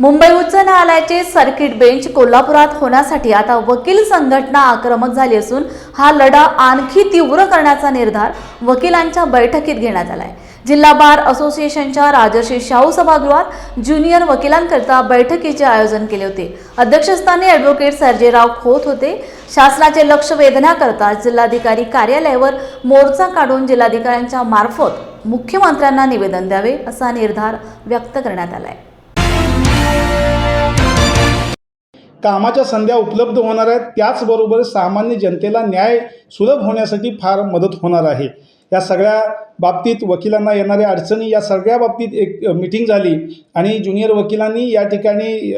मुंबई उच्च न्यायालयाचे circuit bench कोल्हापुरात होण्यासाठी आता वकील संघटना आक्रमक झाली असून हा लढा आणखी तीव्र करण्याचा निर्धार वकिलांच्या बैठकीत घेण्यात आलाय. जिल्हा बार असोसिएशनच्या राजर्षी शाहू सभागृहात ज्युनियर वकिलांकरता बैठकीचे आयोजन केले होते. अध्यक्षस्थानी ॲडव्होकेट सर्जेराव खोत होते. शासनाचे लक्ष वेधण्याकरता जिल्हाधिकारी कार्यालयावर मोर्चा काढून जिल्हाधिकाऱ्यांच्या मार्फत मुख्यमंत्र्यांना निवेदन द्यावे असा निर्धार व्यक्त करण्यात आला आहे कामाच्या संध्या उपलब्ध होणार आहेत. त्याचबरोबर सामान्य जनतेला न्याय सुलभ होण्यासाठी फार मदत होणार आहे. या सगळ्या बाबतीत वकिलांना येणाऱ्या अडचणी या सगळ्या बाबतीत एक मिटिंग झाली आणि ज्युनियर वकिलांनी या ठिकाणी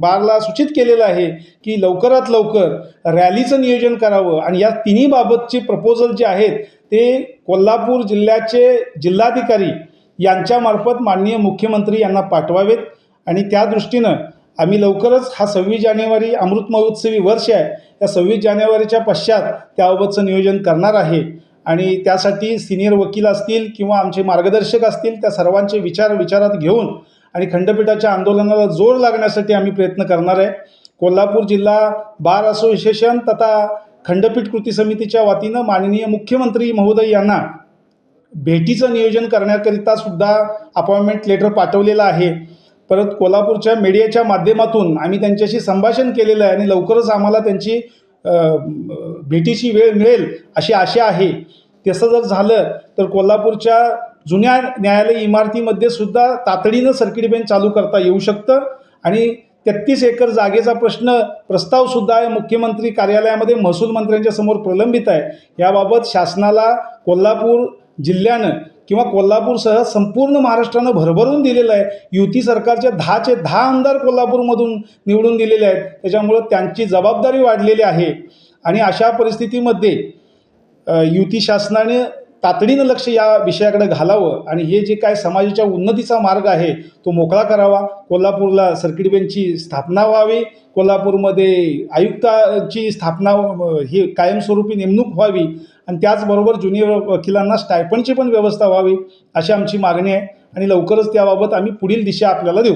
बारला सूचित केलेलं आहे की लवकरात लवकर रॅलीचं नियोजन करावं आणि या तिन्ही बाबतचे प्रपोजल जे आहेत ते कोल्हापूर जिल्ह्याचे जिल्हाधिकारी यांच्यामार्फत माननीय मुख्यमंत्री यांना पाठवावेत. आणि त्या दृष्टीनं आम्ही लवकरच हा सव्वीस जानेवारी अमृत महोत्सवी वर्ष आहे. त्या सव्वीस जानेवारीच्या पश्चात त्याबाबतचं नियोजन करणार आहे. आणि त्यासाठी सिनियर वकील असतील किंवा आमचे मार्गदर्शक असतील त्या सर्वांचे विचार विचारात घेऊन आणि खंडपीठाच्या आंदोलनाला जोर लागण्यासाठी आम्ही प्रयत्न करणार आहे. कोल्हापूर जिल्हा बार असोसिएशन तथा खंडपीठ कृती समितीच्या वतीनं माननीय मुख्यमंत्री महोदय यांना भेटीचं नियोजन करण्याकरिता सुद्धा अपॉइंटमेंट लेटर पाठवलेलं आहे. परत कोल्हापूरच्या मीडियाच्या माध्यमातून आम्ही त्यांच्याशी संभाषण केलेलं आहे आणि लवकरच आम्हाला त्यांची भेटीची वेळ मिळेल अशी आशा आहे. तसं जर झालं तर कोल्हापूरच्या जुन्या न्यायालय इमारतीमध्ये सुद्धा तातडीनं सर्किट बेंच चालू करता येऊ शकतं आणि तेहतीस एकर जागेचा प्रश्न प्रस्तावसुद्धा आहे मुख्यमंत्री कार्यालयामध्ये महसूल मंत्र्यांच्या समोर प्रलंबित आहे. याबाबत शासनाला कोल्हापूर जिल्ह्यानं किंवा कोल्हापूरसह संपूर्ण महाराष्ट्रानं भरभरून दिलेलं आहे. युती सरकारचे दहाचे दहा आमदार कोल्हापूरमधून निवडून दिलेले आहेत. त्याच्यामुळं त्यांची जबाबदारी वाढलेली आहे. आणि अशा परिस्थितीमध्ये युती शासनाने तातडीनं लक्ष या विषयाकडे घालावं आणि हे जे काय समाजाच्या उन्नतीचा मार्ग आहे तो मोकळा करावा. कोल्हापूरला सर्किट बेंचची स्थापना व्हावी. कोल्हापूरमध्ये आयुक्ताची स्थापना ही कायमस्वरूपी नेमणूक व्हावी. आणि त्याचबरोबर ज्युनियर वकिलांना स्टायपनची पण व्यवस्था व्हावी अशी आमची मागणी आहे. आणि लवकरच त्याबाबत आम्ही पुढील दिशा आपल्याला देऊ.